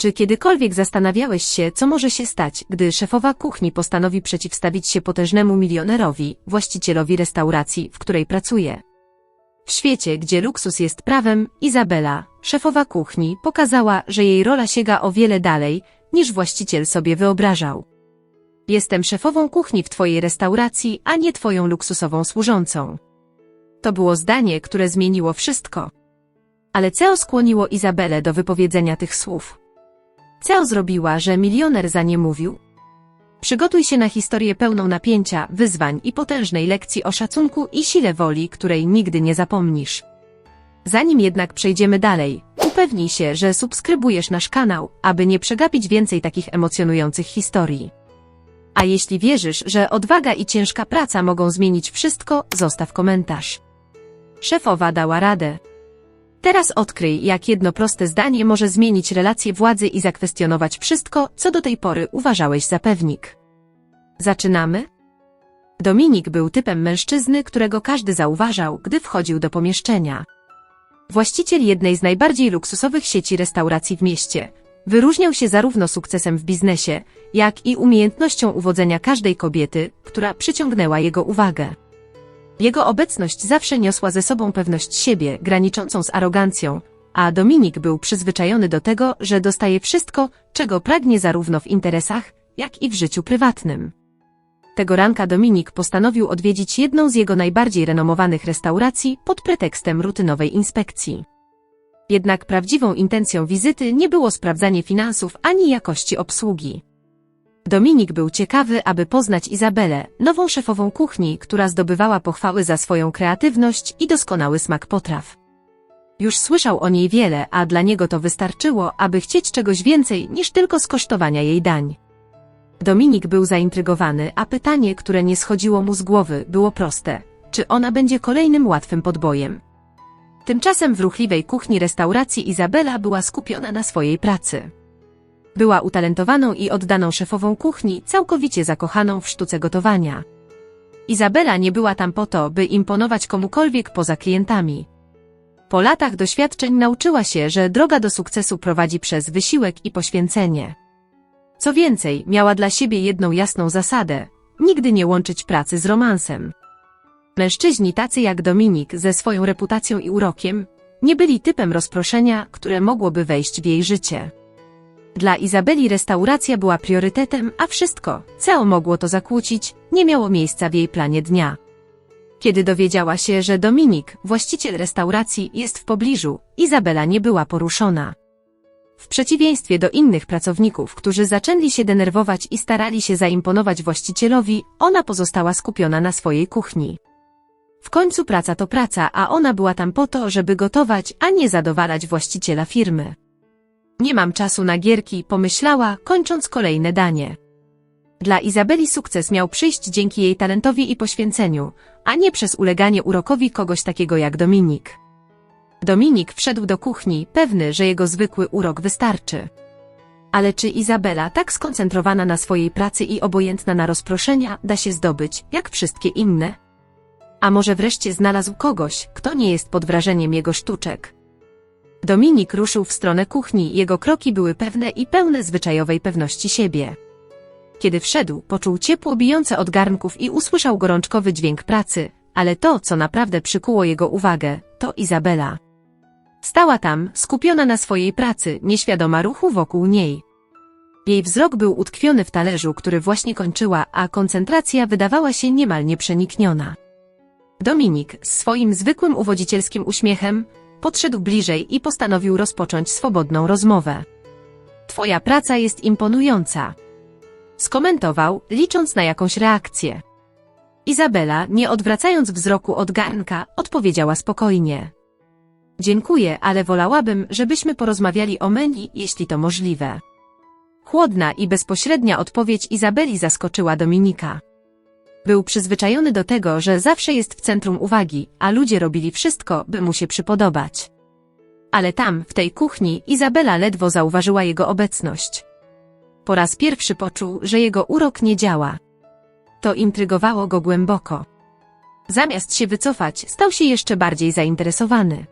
Czy kiedykolwiek zastanawiałeś się, co może się stać, gdy szefowa kuchni postanowi przeciwstawić się potężnemu milionerowi, właścicielowi restauracji, w której pracuje? W świecie, gdzie luksus jest prawem, Izabela, szefowa kuchni, pokazała, że jej rola sięga o wiele dalej, niż właściciel sobie wyobrażał. Jestem szefową kuchni w twojej restauracji, a nie twoją luksusową służącą. To było zdanie, które zmieniło wszystko. Ale Ceo skłoniło Izabelę do wypowiedzenia tych słów. Ceo zrobiła, że milioner za nie mówił. Przygotuj się na historię pełną napięcia, wyzwań i potężnej lekcji o szacunku i sile woli, której nigdy nie zapomnisz. Zanim jednak przejdziemy dalej, upewnij się, że subskrybujesz nasz kanał, aby nie przegapić więcej takich emocjonujących historii. A jeśli wierzysz, że odwaga i ciężka praca mogą zmienić wszystko, zostaw komentarz. Szefowa dała radę. Teraz odkryj, jak jedno proste zdanie może zmienić relacje władzy i zakwestionować wszystko, co do tej pory uważałeś za pewnik. Zaczynamy? Dominik był typem mężczyzny, którego każdy zauważał, gdy wchodził do pomieszczenia. Właściciel jednej z najbardziej luksusowych sieci restauracji w mieście. Wyróżniał się zarówno sukcesem w biznesie, jak i umiejętnością uwodzenia każdej kobiety, która przyciągnęła jego uwagę. Jego obecność zawsze niosła ze sobą pewność siebie, graniczącą z arogancją, a Dominik był przyzwyczajony do tego, że dostaje wszystko, czego pragnie zarówno w interesach, jak i w życiu prywatnym. Tego ranka Dominik postanowił odwiedzić jedną z jego najbardziej renomowanych restauracji pod pretekstem rutynowej inspekcji. Jednak prawdziwą intencją wizyty nie było sprawdzanie finansów ani jakości obsługi. Dominik był ciekawy, aby poznać Izabelę, nową szefową kuchni, która zdobywała pochwały za swoją kreatywność i doskonały smak potraw. Już słyszał o niej wiele, a dla niego to wystarczyło, aby chcieć czegoś więcej niż tylko skosztowania jej dań. Dominik był zaintrygowany, a pytanie, które nie schodziło mu z głowy, było proste. Czy ona będzie kolejnym łatwym podbojem? Tymczasem w ruchliwej kuchni restauracji Izabela była skupiona na swojej pracy. Była utalentowaną i oddaną szefową kuchni, całkowicie zakochaną w sztuce gotowania. Izabela nie była tam po to, by imponować komukolwiek poza klientami. Po latach doświadczeń nauczyła się, że droga do sukcesu prowadzi przez wysiłek i poświęcenie. Co więcej, miała dla siebie jedną jasną zasadę nigdy nie łączyć pracy z romansem. Mężczyźni tacy jak Dominik ze swoją reputacją i urokiem nie byli typem rozproszenia, które mogłoby wejść w jej życie. Dla Izabeli restauracja była priorytetem, a wszystko, co mogło to zakłócić, nie miało miejsca w jej planie dnia. Kiedy dowiedziała się, że Dominik, właściciel restauracji, jest w pobliżu, Izabela nie była poruszona. W przeciwieństwie do innych pracowników, którzy zaczęli się denerwować i starali się zaimponować właścicielowi, ona pozostała skupiona na swojej kuchni. W końcu praca to praca, a ona była tam po to, żeby gotować, a nie zadowalać właściciela firmy. Nie mam czasu na gierki, pomyślała, kończąc kolejne danie. Dla Izabeli sukces miał przyjść dzięki jej talentowi i poświęceniu, a nie przez uleganie urokowi kogoś takiego jak Dominik. Dominik wszedł do kuchni, pewny, że jego zwykły urok wystarczy. Ale czy Izabela, tak skoncentrowana na swojej pracy i obojętna na rozproszenia, da się zdobyć, jak wszystkie inne? A może wreszcie znalazł kogoś, kto nie jest pod wrażeniem jego sztuczek? Dominik ruszył w stronę kuchni, jego kroki były pewne i pełne zwyczajowej pewności siebie. Kiedy wszedł, poczuł ciepło bijące od garnków i usłyszał gorączkowy dźwięk pracy, ale to, co naprawdę przykuło jego uwagę, to Izabela. Stała tam, skupiona na swojej pracy, nieświadoma ruchu wokół niej. Jej wzrok był utkwiony w talerzu, który właśnie kończyła, a koncentracja wydawała się niemal nieprzenikniona. Dominik, z swoim zwykłym uwodzicielskim uśmiechem, podszedł bliżej i postanowił rozpocząć swobodną rozmowę. Twoja praca jest imponująca. Skomentował, licząc na jakąś reakcję. Izabela, nie odwracając wzroku od garnka, odpowiedziała spokojnie. Dziękuję, ale wolałabym, żebyśmy porozmawiali o menu, jeśli to możliwe. Chłodna i bezpośrednia odpowiedź Izabeli zaskoczyła Dominika. Był przyzwyczajony do tego, że zawsze jest w centrum uwagi, a ludzie robili wszystko, by mu się przypodobać. Ale tam, w tej kuchni, Izabela ledwo zauważyła jego obecność. Po raz pierwszy poczuł, że jego urok nie działa. To intrygowało go głęboko. Zamiast się wycofać, stał się jeszcze bardziej zainteresowany.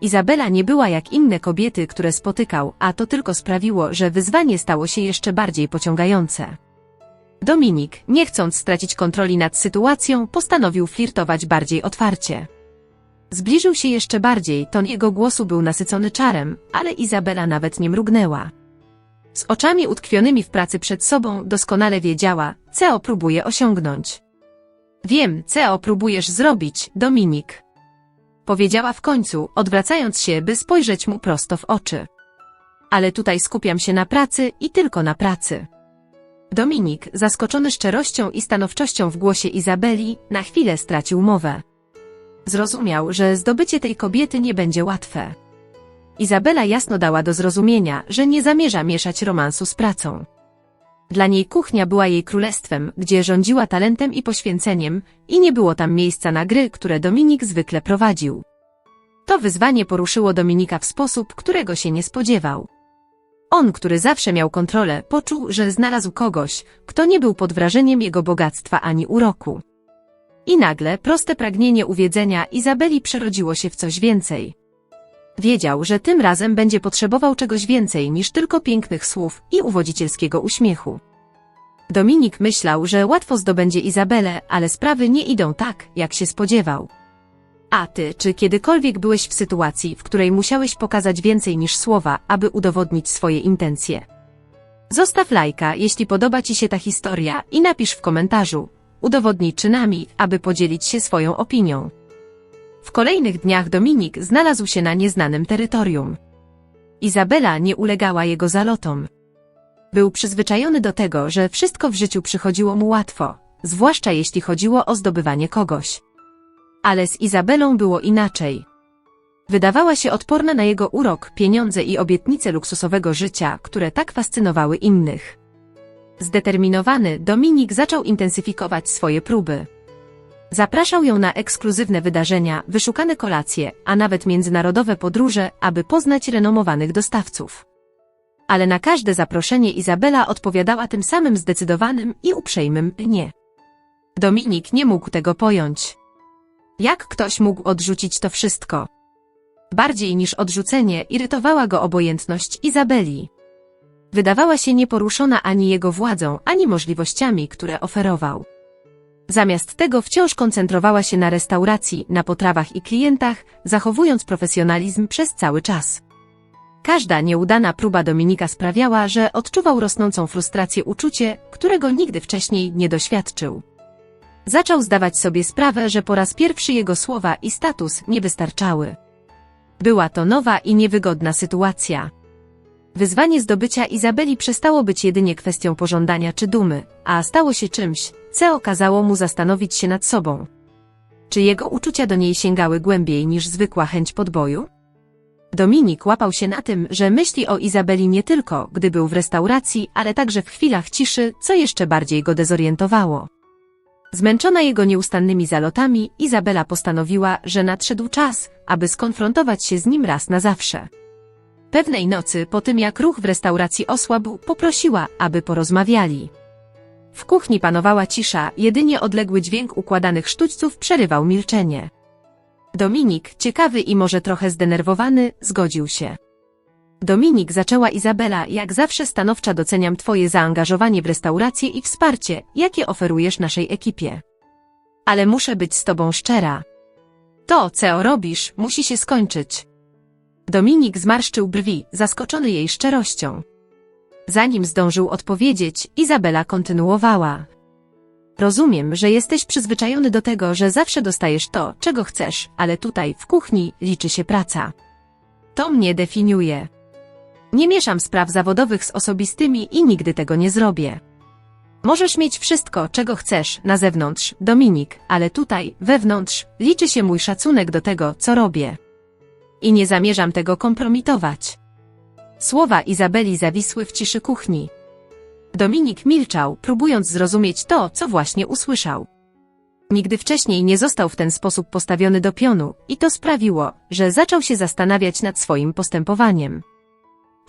Izabela nie była jak inne kobiety, które spotykał, a to tylko sprawiło, że wyzwanie stało się jeszcze bardziej pociągające. Dominik, nie chcąc stracić kontroli nad sytuacją, postanowił flirtować bardziej otwarcie. Zbliżył się jeszcze bardziej, ton jego głosu był nasycony czarem, ale Izabela nawet nie mrugnęła. Z oczami utkwionymi w pracy przed sobą doskonale wiedziała, co próbuje osiągnąć. Wiem, co próbujesz zrobić, Dominik. Powiedziała w końcu, odwracając się, by spojrzeć mu prosto w oczy. Ale tutaj skupiam się na pracy i tylko na pracy. Dominik, zaskoczony szczerością i stanowczością w głosie Izabeli, na chwilę stracił mowę. Zrozumiał, że zdobycie tej kobiety nie będzie łatwe. Izabela jasno dała do zrozumienia, że nie zamierza mieszać romansu z pracą. Dla niej kuchnia była jej królestwem, gdzie rządziła talentem i poświęceniem, i nie było tam miejsca na gry, które Dominik zwykle prowadził. To wyzwanie poruszyło Dominika w sposób, którego się nie spodziewał. On, który zawsze miał kontrolę, poczuł, że znalazł kogoś, kto nie był pod wrażeniem jego bogactwa ani uroku. I nagle proste pragnienie uwiedzenia Izabeli przerodziło się w coś więcej. Wiedział, że tym razem będzie potrzebował czegoś więcej niż tylko pięknych słów i uwodzicielskiego uśmiechu. Dominik myślał, że łatwo zdobędzie Izabelę, ale sprawy nie idą tak, jak się spodziewał. A ty, czy kiedykolwiek byłeś w sytuacji, w której musiałeś pokazać więcej niż słowa, aby udowodnić swoje intencje? Zostaw lajka, jeśli podoba Ci się ta historia i napisz w komentarzu, udowodnij czynami, aby podzielić się swoją opinią. W kolejnych dniach Dominik znalazł się na nieznanym terytorium. Izabela nie ulegała jego zalotom. Był przyzwyczajony do tego, że wszystko w życiu przychodziło mu łatwo, zwłaszcza jeśli chodziło o zdobywanie kogoś. Ale z Izabelą było inaczej. Wydawała się odporna na jego urok, pieniądze i obietnice luksusowego życia, które tak fascynowały innych. Zdeterminowany, Dominik zaczął intensyfikować swoje próby. Zapraszał ją na ekskluzywne wydarzenia, wyszukane kolacje, a nawet międzynarodowe podróże, aby poznać renomowanych dostawców. Ale na każde zaproszenie Izabela odpowiadała tym samym zdecydowanym i uprzejmym nie. Dominik nie mógł tego pojąć. Jak ktoś mógł odrzucić to wszystko? Bardziej niż odrzucenie irytowała go obojętność Izabeli. Wydawała się nieporuszona ani jego władzą, ani możliwościami, które oferował. Zamiast tego wciąż koncentrowała się na restauracji, na potrawach i klientach, zachowując profesjonalizm przez cały czas. Każda nieudana próba Dominika sprawiała, że odczuwał rosnącą frustrację uczucie, którego nigdy wcześniej nie doświadczył. Zaczął zdawać sobie sprawę, że po raz pierwszy jego słowa i status nie wystarczały. Była to nowa i niewygodna sytuacja. Wyzwanie zdobycia Izabeli przestało być jedynie kwestią pożądania czy dumy, a stało się czymś, co okazało mu zastanowić się nad sobą. Czy jego uczucia do niej sięgały głębiej niż zwykła chęć podboju? Dominik łapał się na tym, że myśli o Izabeli nie tylko, gdy był w restauracji, ale także w chwilach ciszy, co jeszcze bardziej go dezorientowało. Zmęczona jego nieustannymi zalotami, Izabela postanowiła, że nadszedł czas, aby skonfrontować się z nim raz na zawsze. Pewnej nocy, po tym jak ruch w restauracji osłabł, poprosiła, aby porozmawiali. W kuchni panowała cisza, jedynie odległy dźwięk układanych sztućców przerywał milczenie. Dominik, ciekawy i może trochę zdenerwowany, zgodził się. Dominik zaczęła Izabela, jak zawsze stanowcza doceniam Twoje zaangażowanie w restaurację i wsparcie, jakie oferujesz naszej ekipie. Ale muszę być z Tobą szczera. To, co robisz, musi się skończyć. Dominik zmarszczył brwi, zaskoczony jej szczerością. Zanim zdążył odpowiedzieć, Izabela kontynuowała. Rozumiem, że jesteś przyzwyczajony do tego, że zawsze dostajesz to, czego chcesz, ale tutaj, w kuchni, liczy się praca. To mnie definiuje. Nie mieszam spraw zawodowych z osobistymi i nigdy tego nie zrobię. Możesz mieć wszystko, czego chcesz, na zewnątrz, Dominik, ale tutaj, wewnątrz, liczy się mój szacunek do tego, co robię. I nie zamierzam tego kompromitować. Słowa Izabeli zawisły w ciszy kuchni. Dominik milczał, próbując zrozumieć to, co właśnie usłyszał. Nigdy wcześniej nie został w ten sposób postawiony do pionu i to sprawiło, że zaczął się zastanawiać nad swoim postępowaniem.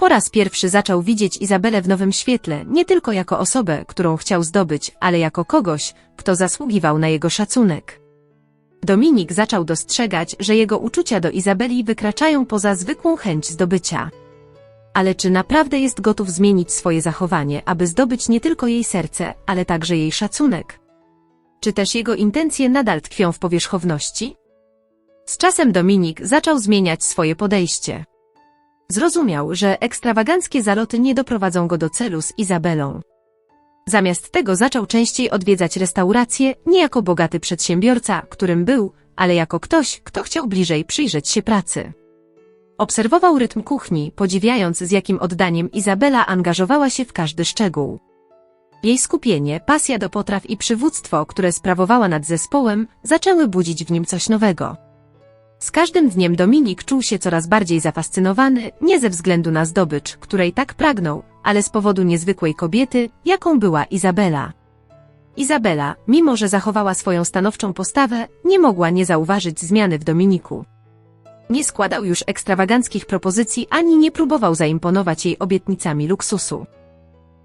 Po raz pierwszy zaczął widzieć Izabelę w nowym świetle, nie tylko jako osobę, którą chciał zdobyć, ale jako kogoś, kto zasługiwał na jego szacunek. Dominik zaczął dostrzegać, że jego uczucia do Izabeli wykraczają poza zwykłą chęć zdobycia. Ale czy naprawdę jest gotów zmienić swoje zachowanie, aby zdobyć nie tylko jej serce, ale także jej szacunek? Czy też jego intencje nadal tkwią w powierzchowności? Z czasem Dominik zaczął zmieniać swoje podejście. Zrozumiał, że ekstrawaganckie zaloty nie doprowadzą go do celu z Izabelą. Zamiast tego zaczął częściej odwiedzać restauracje, nie jako bogaty przedsiębiorca, którym był, ale jako ktoś, kto chciał bliżej przyjrzeć się pracy. Obserwował rytm kuchni, podziwiając z jakim oddaniem Izabela angażowała się w każdy szczegół. Jej skupienie, pasja do potraw i przywództwo, które sprawowała nad zespołem, zaczęły budzić w nim coś nowego. Z każdym dniem Dominik czuł się coraz bardziej zafascynowany, nie ze względu na zdobycz, której tak pragnął, ale z powodu niezwykłej kobiety, jaką była Izabela. Izabela, mimo że zachowała swoją stanowczą postawę, nie mogła nie zauważyć zmiany w Dominiku. Nie składał już ekstrawaganckich propozycji ani nie próbował zaimponować jej obietnicami luksusu.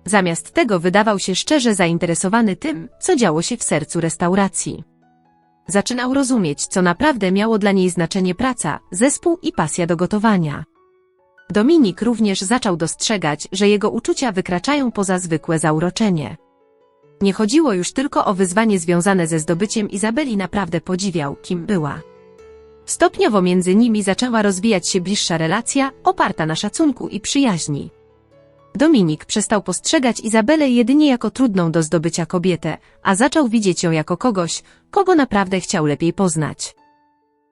Zamiast tego wydawał się szczerze zainteresowany tym, co działo się w sercu restauracji. Zaczynał rozumieć, co naprawdę miało dla niej znaczenie praca, zespół i pasja do gotowania. Dominik również zaczął dostrzegać, że jego uczucia wykraczają poza zwykłe zauroczenie. Nie chodziło już tylko o wyzwanie związane ze zdobyciem Izabeli naprawdę podziwiał, kim była. Stopniowo między nimi zaczęła rozwijać się bliższa relacja, oparta na szacunku i przyjaźni. Dominik przestał postrzegać Izabelę jedynie jako trudną do zdobycia kobietę, a zaczął widzieć ją jako kogoś, kogo naprawdę chciał lepiej poznać.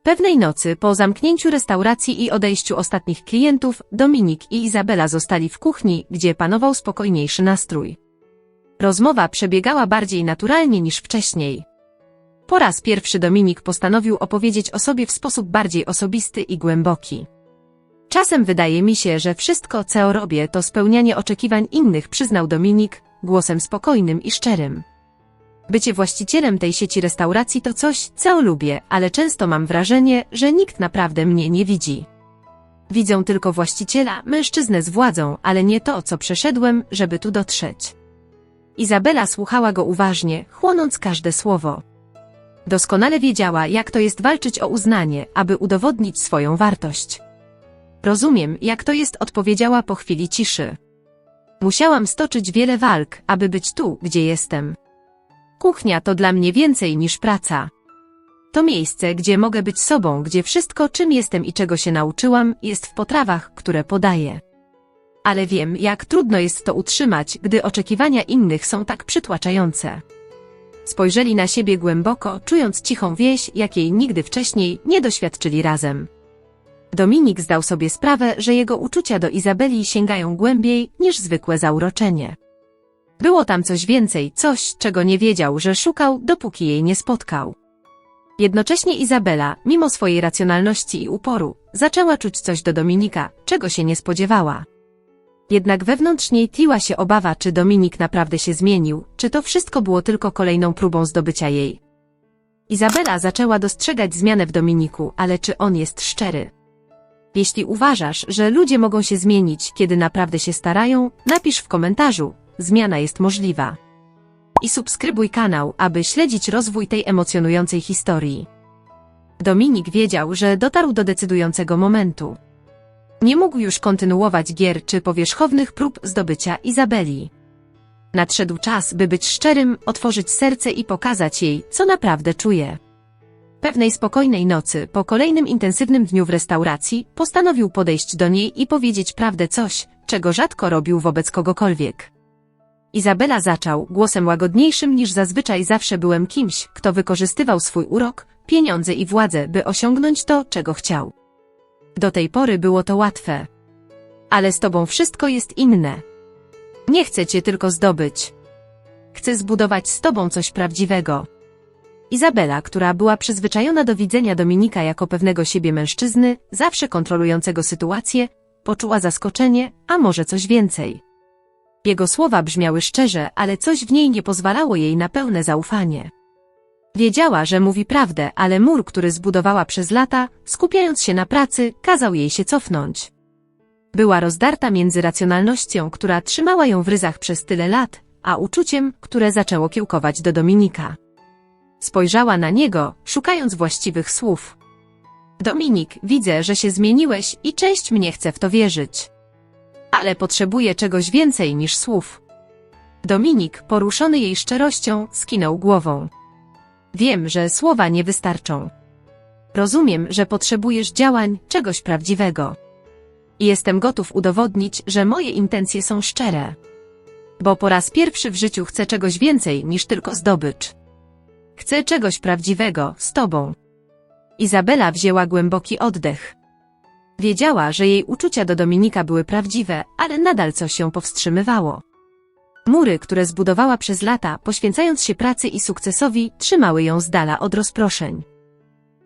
Pewnej nocy, po zamknięciu restauracji i odejściu ostatnich klientów, Dominik i Izabela zostali w kuchni, gdzie panował spokojniejszy nastrój. Rozmowa przebiegała bardziej naturalnie niż wcześniej. Po raz pierwszy Dominik postanowił opowiedzieć o sobie w sposób bardziej osobisty i głęboki. Czasem wydaje mi się, że wszystko, co robię, to spełnianie oczekiwań innych, przyznał Dominik, głosem spokojnym i szczerym. Bycie właścicielem tej sieci restauracji to coś, co lubię, ale często mam wrażenie, że nikt naprawdę mnie nie widzi. Widzą tylko właściciela, mężczyznę z władzą, ale nie to, co przeszedłem, żeby tu dotrzeć. Izabela słuchała go uważnie, chłonąc każde słowo. Doskonale wiedziała, jak to jest walczyć o uznanie, aby udowodnić swoją wartość. Rozumiem, jak to jest, odpowiedziała po chwili ciszy. Musiałam stoczyć wiele walk, aby być tu, gdzie jestem. Kuchnia to dla mnie więcej niż praca. To miejsce, gdzie mogę być sobą, gdzie wszystko, czym jestem i czego się nauczyłam, jest w potrawach, które podaję. Ale wiem, jak trudno jest to utrzymać, gdy oczekiwania innych są tak przytłaczające. Spojrzeli na siebie głęboko, czując cichą wieś, jakiej nigdy wcześniej nie doświadczyli razem. Dominik zdał sobie sprawę, że jego uczucia do Izabeli sięgają głębiej niż zwykłe zauroczenie. Było tam coś więcej, coś, czego nie wiedział, że szukał, dopóki jej nie spotkał. Jednocześnie Izabela, mimo swojej racjonalności i uporu, zaczęła czuć coś do Dominika, czego się nie spodziewała. Jednak wewnątrz niej tliła się obawa, czy Dominik naprawdę się zmienił, czy to wszystko było tylko kolejną próbą zdobycia jej. Izabela zaczęła dostrzegać zmianę w Dominiku, ale czy on jest szczery? Jeśli uważasz, że ludzie mogą się zmienić, kiedy naprawdę się starają, napisz w komentarzu, zmiana jest możliwa. I subskrybuj kanał, aby śledzić rozwój tej emocjonującej historii. Dominik wiedział, że dotarł do decydującego momentu. Nie mógł już kontynuować gier czy powierzchownych prób zdobycia Izabeli. Nadszedł czas, by być szczerym, otworzyć serce i pokazać jej, co naprawdę czuje. Pewnej spokojnej nocy, po kolejnym intensywnym dniu w restauracji, postanowił podejść do niej i powiedzieć prawdę coś, czego rzadko robił wobec kogokolwiek. Izabela zaczął, głosem łagodniejszym niż zazwyczaj zawsze byłem kimś, kto wykorzystywał swój urok, pieniądze i władzę, by osiągnąć to, czego chciał. Do tej pory było to łatwe. Ale z tobą wszystko jest inne. Nie chcę cię tylko zdobyć. Chcę zbudować z tobą coś prawdziwego. Izabela, która była przyzwyczajona do widzenia Dominika jako pewnego siebie mężczyzny, zawsze kontrolującego sytuację, poczuła zaskoczenie, a może coś więcej. Jego słowa brzmiały szczerze, ale coś w niej nie pozwalało jej na pełne zaufanie. Wiedziała, że mówi prawdę, ale mur, który zbudowała przez lata, skupiając się na pracy, kazał jej się cofnąć. Była rozdarta między racjonalnością, która trzymała ją w ryzach przez tyle lat, a uczuciem, które zaczęło kiełkować do Dominika. Spojrzała na niego, szukając właściwych słów. Dominik, widzę, że się zmieniłeś i część mnie chce w to wierzyć. Ale potrzebuję czegoś więcej niż słów. Dominik, poruszony jej szczerością, skinął głową. Wiem, że słowa nie wystarczą. Rozumiem, że potrzebujesz działań, czegoś prawdziwego. Jestem gotów udowodnić, że moje intencje są szczere. Bo po raz pierwszy w życiu chcę czegoś więcej niż tylko zdobycz. Chcę czegoś prawdziwego, z tobą. Izabela wzięła głęboki oddech. Wiedziała, że jej uczucia do Dominika były prawdziwe, ale nadal coś ją powstrzymywało. Mury, które zbudowała przez lata, poświęcając się pracy i sukcesowi, trzymały ją z dala od rozproszeń.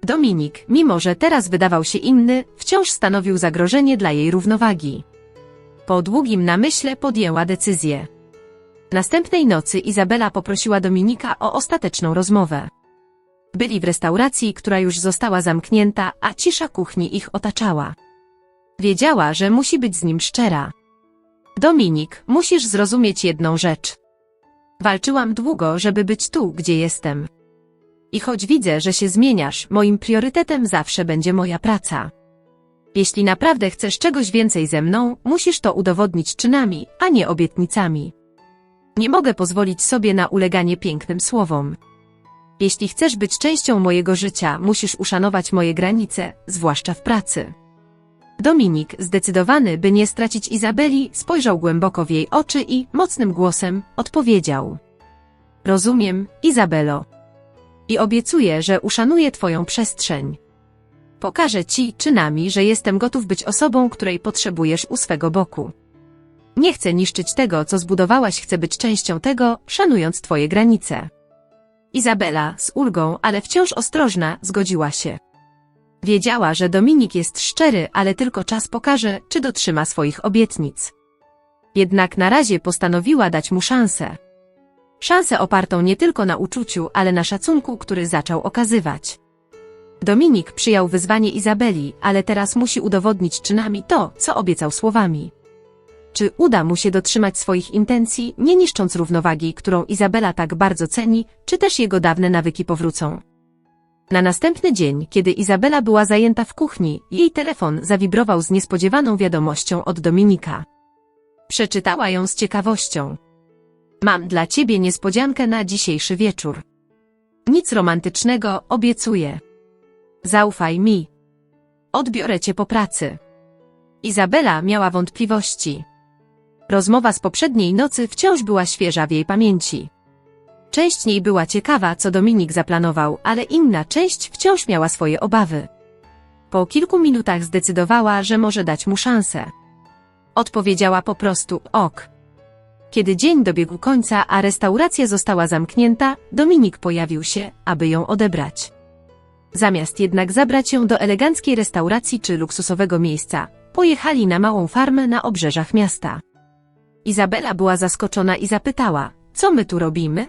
Dominik, mimo że teraz wydawał się inny, wciąż stanowił zagrożenie dla jej równowagi. Po długim namyśle podjęła decyzję. Następnej nocy Izabela poprosiła Dominika o ostateczną rozmowę. Byli w restauracji, która już została zamknięta, a cisza kuchni ich otaczała. Wiedziała, że musi być z nim szczera. Dominik, musisz zrozumieć jedną rzecz. Walczyłam długo, żeby być tu, gdzie jestem. I choć widzę, że się zmieniasz, moim priorytetem zawsze będzie moja praca. Jeśli naprawdę chcesz czegoś więcej ze mną, musisz to udowodnić czynami, a nie obietnicami. Nie mogę pozwolić sobie na uleganie pięknym słowom. Jeśli chcesz być częścią mojego życia, musisz uszanować moje granice, zwłaszcza w pracy. Dominik, zdecydowany, by nie stracić Izabeli, spojrzał głęboko w jej oczy i, mocnym głosem, odpowiedział. Rozumiem, Izabelo. I obiecuję, że uszanuję Twoją przestrzeń. Pokażę Ci czynami, że jestem gotów być osobą, której potrzebujesz u swego boku. Nie chcę niszczyć tego, co zbudowałaś, chcę być częścią tego, szanując Twoje granice. Izabela, z ulgą, ale wciąż ostrożna, zgodziła się. Wiedziała, że Dominik jest szczery, ale tylko czas pokaże, czy dotrzyma swoich obietnic. Jednak na razie postanowiła dać mu szansę. Szansę opartą nie tylko na uczuciu, ale na szacunku, który zaczął okazywać. Dominik przyjął wyzwanie Izabeli, ale teraz musi udowodnić czynami to, co obiecał słowami. Czy uda mu się dotrzymać swoich intencji, nie niszcząc równowagi, którą Izabela tak bardzo ceni, czy też jego dawne nawyki powrócą? Na następny dzień, kiedy Izabela była zajęta w kuchni, jej telefon zawibrował z niespodziewaną wiadomością od Dominika. Przeczytała ją z ciekawością. Mam dla ciebie niespodziankę na dzisiejszy wieczór. Nic romantycznego, obiecuję. Zaufaj mi. Odbiorę cię po pracy. Izabela miała wątpliwości. Rozmowa z poprzedniej nocy wciąż była świeża w jej pamięci. Część niej była ciekawa, co Dominik zaplanował, ale inna część wciąż miała swoje obawy. Po kilku minutach zdecydowała, że może dać mu szansę. Odpowiedziała po prostu ok. Kiedy dzień dobiegł końca, a restauracja została zamknięta, Dominik pojawił się, aby ją odebrać. Zamiast jednak zabrać ją do eleganckiej restauracji czy luksusowego miejsca, pojechali na małą farmę na obrzeżach miasta. Izabela była zaskoczona i zapytała, co my tu robimy?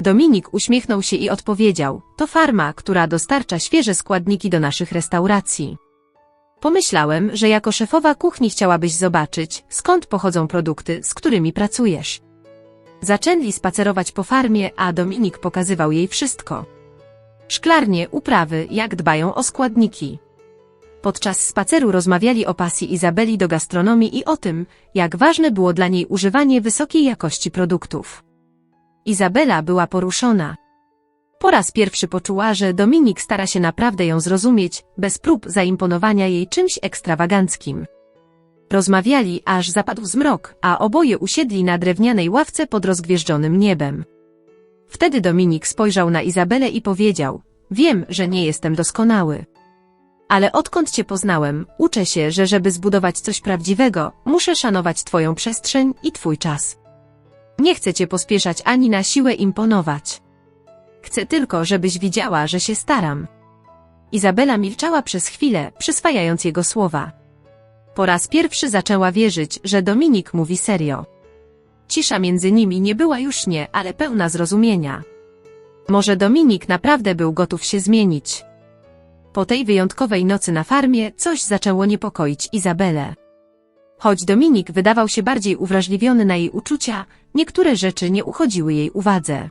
Dominik uśmiechnął się i odpowiedział, to farma, która dostarcza świeże składniki do naszych restauracji. Pomyślałem, że jako szefowa kuchni chciałabyś zobaczyć, skąd pochodzą produkty, z którymi pracujesz. Zaczęli spacerować po farmie, a Dominik pokazywał jej wszystko. Szklarnie, uprawy, jak dbają o składniki. Podczas spaceru rozmawiali o pasji Izabeli do gastronomii i o tym, jak ważne było dla niej używanie wysokiej jakości produktów. Izabela była poruszona. Po raz pierwszy poczuła, że Dominik stara się naprawdę ją zrozumieć, bez prób zaimponowania jej czymś ekstrawaganckim. Rozmawiali, aż zapadł zmrok, a oboje usiedli na drewnianej ławce pod rozgwieżdżonym niebem. Wtedy Dominik spojrzał na Izabelę i powiedział, wiem, że nie jestem doskonały. Ale odkąd cię poznałem, uczę się, że żeby zbudować coś prawdziwego, muszę szanować twoją przestrzeń i twój czas. Nie chcę cię pospieszać ani na siłę imponować. Chcę tylko, żebyś widziała, że się staram. Izabela milczała przez chwilę, przyswajając jego słowa. Po raz pierwszy zaczęła wierzyć, że Dominik mówi serio. Cisza między nimi nie była już nie, ale pełna zrozumienia. Może Dominik naprawdę był gotów się zmienić. Po tej wyjątkowej nocy na farmie coś zaczęło niepokoić Izabelę. Choć Dominik wydawał się bardziej uwrażliwiony na jej uczucia, niektóre rzeczy nie uchodziły jej uwadze.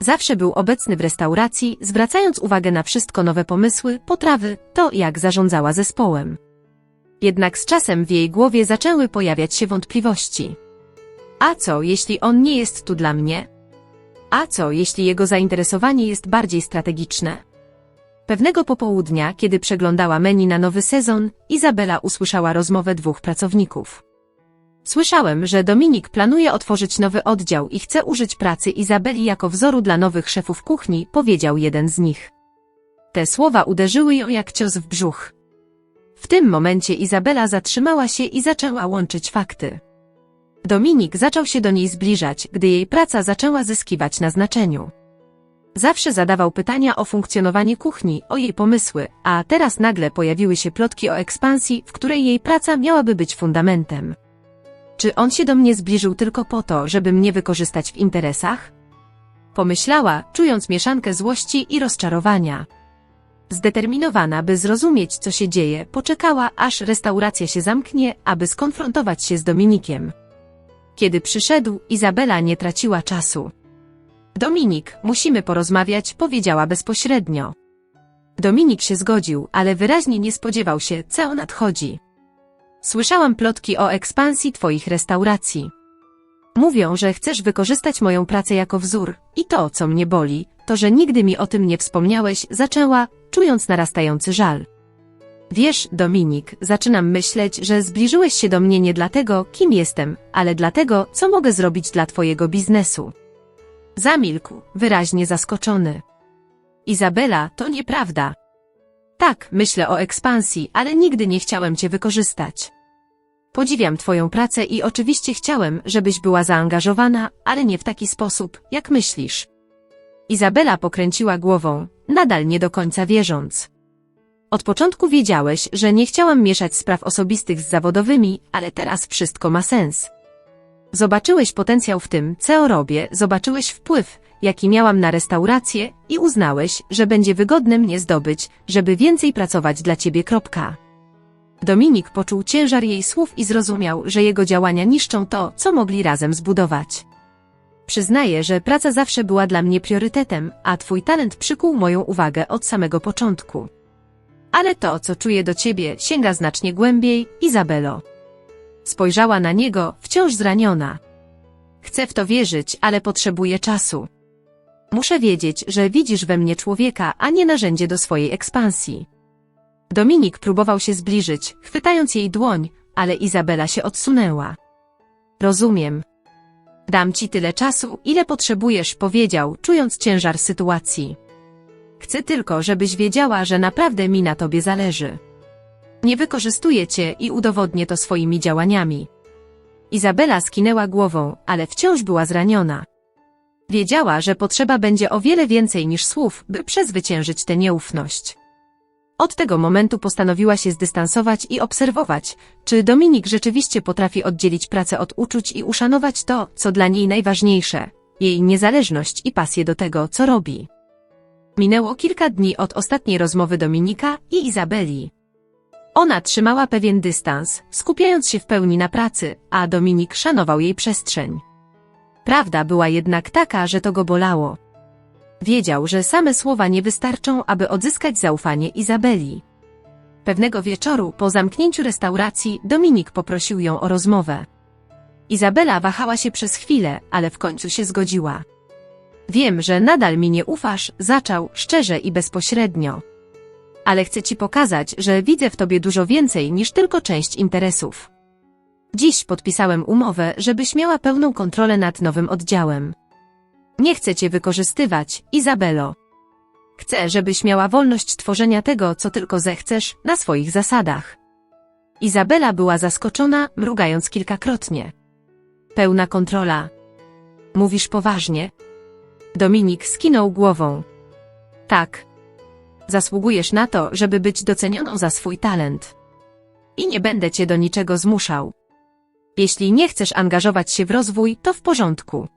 Zawsze był obecny w restauracji, zwracając uwagę na wszystko nowe pomysły, potrawy, to jak zarządzała zespołem. Jednak z czasem w jej głowie zaczęły pojawiać się wątpliwości. A co, jeśli on nie jest tu dla mnie? A co, jeśli jego zainteresowanie jest bardziej strategiczne? Pewnego popołudnia, kiedy przeglądała menu na nowy sezon, Izabela usłyszała rozmowę dwóch pracowników. Słyszałem, że Dominik planuje otworzyć nowy oddział i chce użyć pracy Izabeli jako wzoru dla nowych szefów kuchni, powiedział jeden z nich. Te słowa uderzyły ją jak cios w brzuch. W tym momencie Izabela zatrzymała się i zaczęła łączyć fakty. Dominik zaczął się do niej zbliżać, gdy jej praca zaczęła zyskiwać na znaczeniu. Zawsze zadawał pytania o funkcjonowanie kuchni, o jej pomysły, a teraz nagle pojawiły się plotki o ekspansji, w której jej praca miałaby być fundamentem. Czy on się do mnie zbliżył tylko po to, żeby mnie wykorzystać w interesach? Pomyślała, czując mieszankę złości i rozczarowania. Zdeterminowana, by zrozumieć, co się dzieje, poczekała, aż restauracja się zamknie, aby skonfrontować się z Dominikiem. Kiedy przyszedł, Izabela nie traciła czasu. Dominik, musimy porozmawiać, powiedziała bezpośrednio. Dominik się zgodził, ale wyraźnie nie spodziewał się, co nadchodzi. Słyszałam plotki o ekspansji twoich restauracji. Mówią, że chcesz wykorzystać moją pracę jako wzór i to, co mnie boli, to, że nigdy mi o tym nie wspomniałeś, zaczęła, czując narastający żal. Wiesz, Dominik, zaczynam myśleć, że zbliżyłeś się do mnie nie dlatego, kim jestem, ale dlatego, co mogę zrobić dla twojego biznesu. Zamilkł, wyraźnie zaskoczony. Izabela, to nieprawda. Tak, myślę o ekspansji, ale nigdy nie chciałem cię wykorzystać. Podziwiam twoją pracę i oczywiście chciałem, żebyś była zaangażowana, ale nie w taki sposób, jak myślisz. Izabela pokręciła głową, nadal nie do końca wierząc. Od początku wiedziałeś, że nie chciałam mieszać spraw osobistych z zawodowymi, ale teraz wszystko ma sens. Zobaczyłeś potencjał w tym, co robię, zobaczyłeś wpływ, jaki miałam na restaurację i uznałeś, że będzie wygodne mnie zdobyć, żeby więcej pracować dla ciebie. Kropka. Dominik poczuł ciężar jej słów i zrozumiał, że jego działania niszczą to, co mogli razem zbudować. Przyznaję, że praca zawsze była dla mnie priorytetem, a twój talent przykuł moją uwagę od samego początku. Ale to, co czuję do ciebie, sięga znacznie głębiej, Izabelo. Spojrzała na niego, wciąż zraniona. Chcę w to wierzyć, ale potrzebuję czasu. Muszę wiedzieć, że widzisz we mnie człowieka, a nie narzędzie do swojej ekspansji. Dominik próbował się zbliżyć, chwytając jej dłoń, ale Izabela się odsunęła. Rozumiem. Dam ci tyle czasu, ile potrzebujesz, powiedział, czując ciężar sytuacji. Chcę tylko, żebyś wiedziała, że naprawdę mi na tobie zależy. Nie wykorzystuję cię i udowodnię to swoimi działaniami. Izabela skinęła głową, ale wciąż była zraniona. Wiedziała, że potrzeba będzie o wiele więcej niż słów, by przezwyciężyć tę nieufność. Od tego momentu postanowiła się zdystansować i obserwować, czy Dominik rzeczywiście potrafi oddzielić pracę od uczuć i uszanować to, co dla niej najważniejsze, jej niezależność i pasję do tego, co robi. Minęło kilka dni od ostatniej rozmowy Dominika i Izabeli. Ona trzymała pewien dystans, skupiając się w pełni na pracy, a Dominik szanował jej przestrzeń. Prawda była jednak taka, że to go bolało. Wiedział, że same słowa nie wystarczą, aby odzyskać zaufanie Izabeli. Pewnego wieczoru, po zamknięciu restauracji, Dominik poprosił ją o rozmowę. Izabela wahała się przez chwilę, ale w końcu się zgodziła. Wiem, że nadal mi nie ufasz, zaczął, szczerze i bezpośrednio. Ale chcę ci pokazać, że widzę w tobie dużo więcej niż tylko część interesów. Dziś podpisałem umowę, żebyś miała pełną kontrolę nad nowym oddziałem. Nie chcę cię wykorzystywać, Izabelo. Chcę, żebyś miała wolność tworzenia tego, co tylko zechcesz, na swoich zasadach. Izabela była zaskoczona, mrugając kilkakrotnie. Pełna kontrola. Mówisz poważnie? Dominik skinął głową. Tak. Zasługujesz na to, żeby być docenioną za swój talent. I nie będę cię do niczego zmuszał. Jeśli nie chcesz angażować się w rozwój, to w porządku.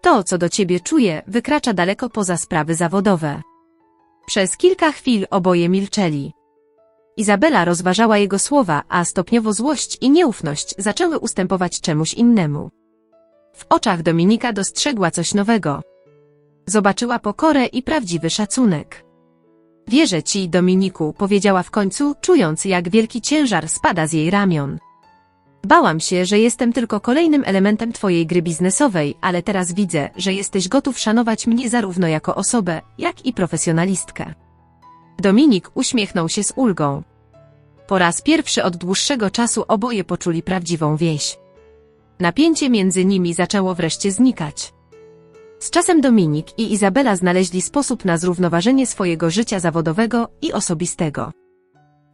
To, co do ciebie czuję, wykracza daleko poza sprawy zawodowe. Przez kilka chwil oboje milczeli. Izabela rozważała jego słowa, a stopniowo złość i nieufność zaczęły ustępować czemuś innemu. W oczach Dominika dostrzegła coś nowego. Zobaczyła pokorę i prawdziwy szacunek. Wierzę ci, Dominiku, powiedziała w końcu, czując jak wielki ciężar spada z jej ramion. Bałam się, że jestem tylko kolejnym elementem twojej gry biznesowej, ale teraz widzę, że jesteś gotów szanować mnie zarówno jako osobę, jak i profesjonalistkę. Dominik uśmiechnął się z ulgą. Po raz pierwszy od dłuższego czasu oboje poczuli prawdziwą wieś. Napięcie między nimi zaczęło wreszcie znikać. Z czasem Dominik i Izabela znaleźli sposób na zrównoważenie swojego życia zawodowego i osobistego.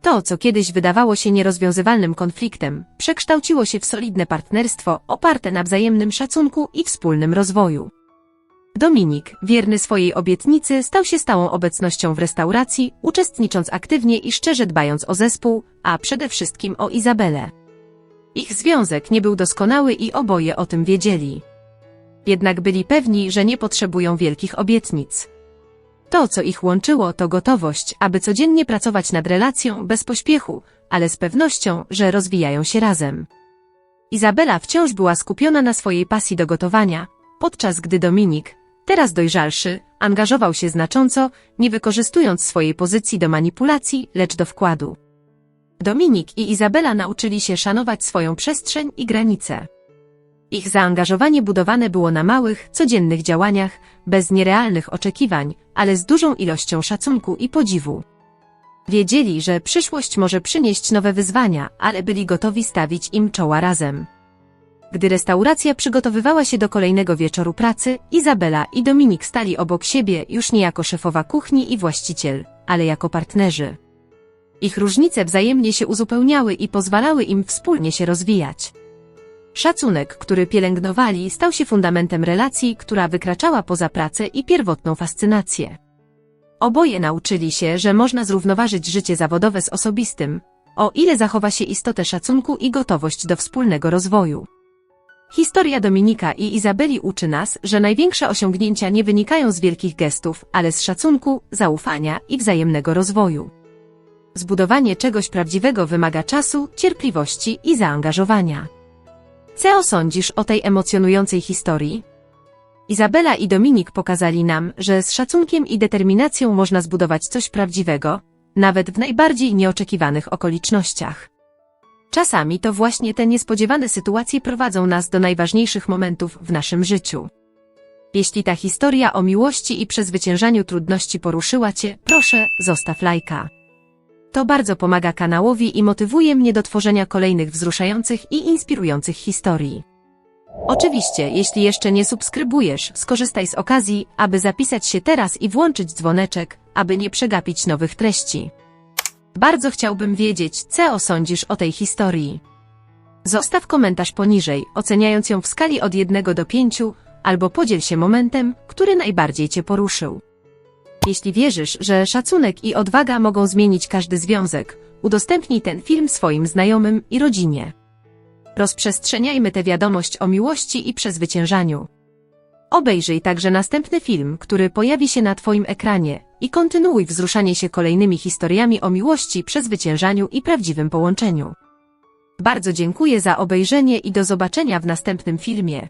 To, co kiedyś wydawało się nierozwiązywalnym konfliktem, przekształciło się w solidne partnerstwo oparte na wzajemnym szacunku i wspólnym rozwoju. Dominik, wierny swojej obietnicy, stał się stałą obecnością w restauracji, uczestnicząc aktywnie i szczerze dbając o zespół, a przede wszystkim o Izabelę. Ich związek nie był doskonały i oboje o tym wiedzieli. Jednak byli pewni, że nie potrzebują wielkich obietnic. To, co ich łączyło, to gotowość, aby codziennie pracować nad relacją bez pośpiechu, ale z pewnością, że rozwijają się razem. Izabela wciąż była skupiona na swojej pasji do gotowania, podczas gdy Dominik, teraz dojrzalszy, angażował się znacząco, nie wykorzystując swojej pozycji do manipulacji, lecz do wkładu. Dominik i Izabela nauczyli się szanować swoją przestrzeń i granice. Ich zaangażowanie budowane było na małych, codziennych działaniach, bez nierealnych oczekiwań, ale z dużą ilością szacunku i podziwu. Wiedzieli, że przyszłość może przynieść nowe wyzwania, ale byli gotowi stawić im czoła razem. Gdy restauracja przygotowywała się do kolejnego wieczoru pracy, Izabela i Dominik stali obok siebie już nie jako szefowa kuchni i właściciel, ale jako partnerzy. Ich różnice wzajemnie się uzupełniały i pozwalały im wspólnie się rozwijać. Szacunek, który pielęgnowali, stał się fundamentem relacji, która wykraczała poza pracę i pierwotną fascynację. Oboje nauczyli się, że można zrównoważyć życie zawodowe z osobistym, o ile zachowa się istotę szacunku i gotowość do wspólnego rozwoju. Historia Dominika i Izabeli uczy nas, że największe osiągnięcia nie wynikają z wielkich gestów, ale z szacunku, zaufania i wzajemnego rozwoju. Zbudowanie czegoś prawdziwego wymaga czasu, cierpliwości i zaangażowania. Co sądzisz o tej emocjonującej historii? Izabela i Dominik pokazali nam, że z szacunkiem i determinacją można zbudować coś prawdziwego, nawet w najbardziej nieoczekiwanych okolicznościach. Czasami to właśnie te niespodziewane sytuacje prowadzą nas do najważniejszych momentów w naszym życiu. Jeśli ta historia o miłości i przezwyciężaniu trudności poruszyła Cię, proszę, zostaw lajka. To bardzo pomaga kanałowi i motywuje mnie do tworzenia kolejnych wzruszających i inspirujących historii. Oczywiście, jeśli jeszcze nie subskrybujesz, skorzystaj z okazji, aby zapisać się teraz i włączyć dzwoneczek, aby nie przegapić nowych treści. Bardzo chciałbym wiedzieć, co sądzisz o tej historii. Zostaw komentarz poniżej, oceniając ją w skali od 1 do 5, albo podziel się momentem, który najbardziej Cię poruszył. Jeśli wierzysz, że szacunek i odwaga mogą zmienić każdy związek, udostępnij ten film swoim znajomym i rodzinie. Rozprzestrzeniajmy tę wiadomość o miłości i przezwyciężaniu. Obejrzyj także następny film, który pojawi się na Twoim ekranie i kontynuuj wzruszanie się kolejnymi historiami o miłości, przezwyciężaniu i prawdziwym połączeniu. Bardzo dziękuję za obejrzenie i do zobaczenia w następnym filmie.